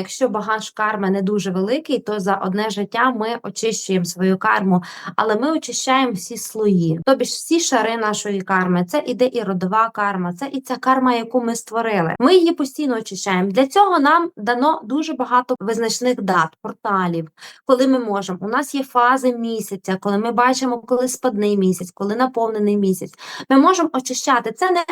якщо багаж карми не дуже великий, то за одне життя ми очищуємо свою карму, але ми очищаємо всі слої, тобі ж всі шари нашої карми. Це іде і родова карма, це і ця карма, яку ми створили. Ми її постійно очищаємо. Для цього нам дано дуже багато визначних дат, порталів, коли ми можемо. У нас є фази місяця, коли ми бачимо, коли спадний місяць, коли наповнений місяць. Ми можемо очищати. Це не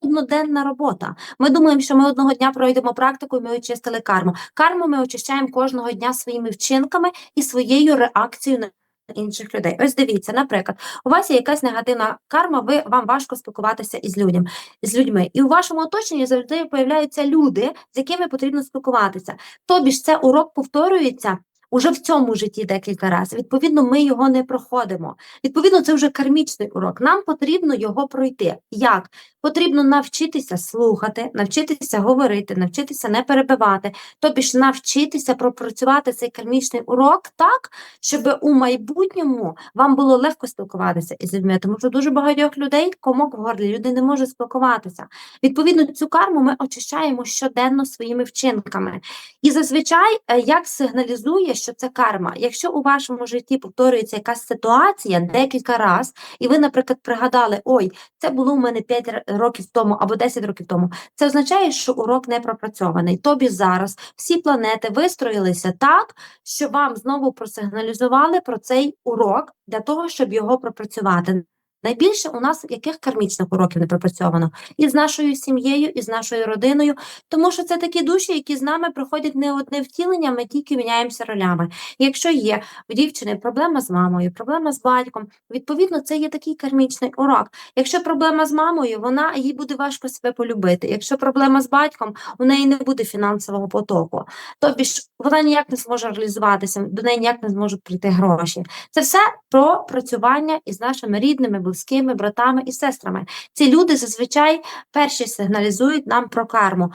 одноденна робота. Ми думаємо, що ми одного дня пройдемо практику, і ми очистили карму. Карму ми очищаємо кожного дня своїми вчинками і своєю реакцією на інших людей. Ось дивіться, наприклад, у вас є якась негативна карма, ви вам важко спілкуватися із людям, з людьми, і у вашому оточенні завжди появляються люди, з якими потрібно спілкуватися. Тобі ж це урок повторюється. Уже в цьому житті декілька разів. Відповідно, ми його не проходимо. Відповідно, це вже кармічний урок. Нам потрібно його пройти. Як? Потрібно навчитися слухати, навчитися говорити, навчитися не перебивати, тобі ж навчитися пропрацювати цей кармічний урок так, щоб у майбутньому вам було легко спілкуватися із людьми, тому що дуже багатьох людей комок в горлі, люди не можуть спілкуватися. Відповідно, цю карму ми очищаємо щоденно своїми вчинками. І зазвичай е, як сигналізує, що це карма. Якщо у вашому житті повторюється якась ситуація декілька разів, і ви, наприклад, пригадали, ой, це було у мене 5 р- років тому або 10 років тому, це означає, що урок не пропрацьований. Тобі зараз всі планети вистроїлися так, що вам знову просигналізували про цей урок для того, щоб його пропрацювати. Найбільше у нас яких кармічних уроків не пропрацьовано і з нашою сім'єю, і з нашою родиною, тому що це такі душі, які з нами проходять не одне втілення, ми тільки міняємося ролями. Якщо є в дівчини проблема з мамою, проблема з батьком, відповідно, це є такий кармічний урок. Якщо проблема з мамою, вона їй буде важко себе полюбити. Якщо проблема з батьком, у неї не буде фінансового потоку. Тобі ж вона ніяк не зможе реалізуватися, до неї ніяк не зможуть прийти гроші. Це все про працювання із нашими рідними, близькими, братами і сестрами. Ці люди зазвичай перші сигналізують нам про карму.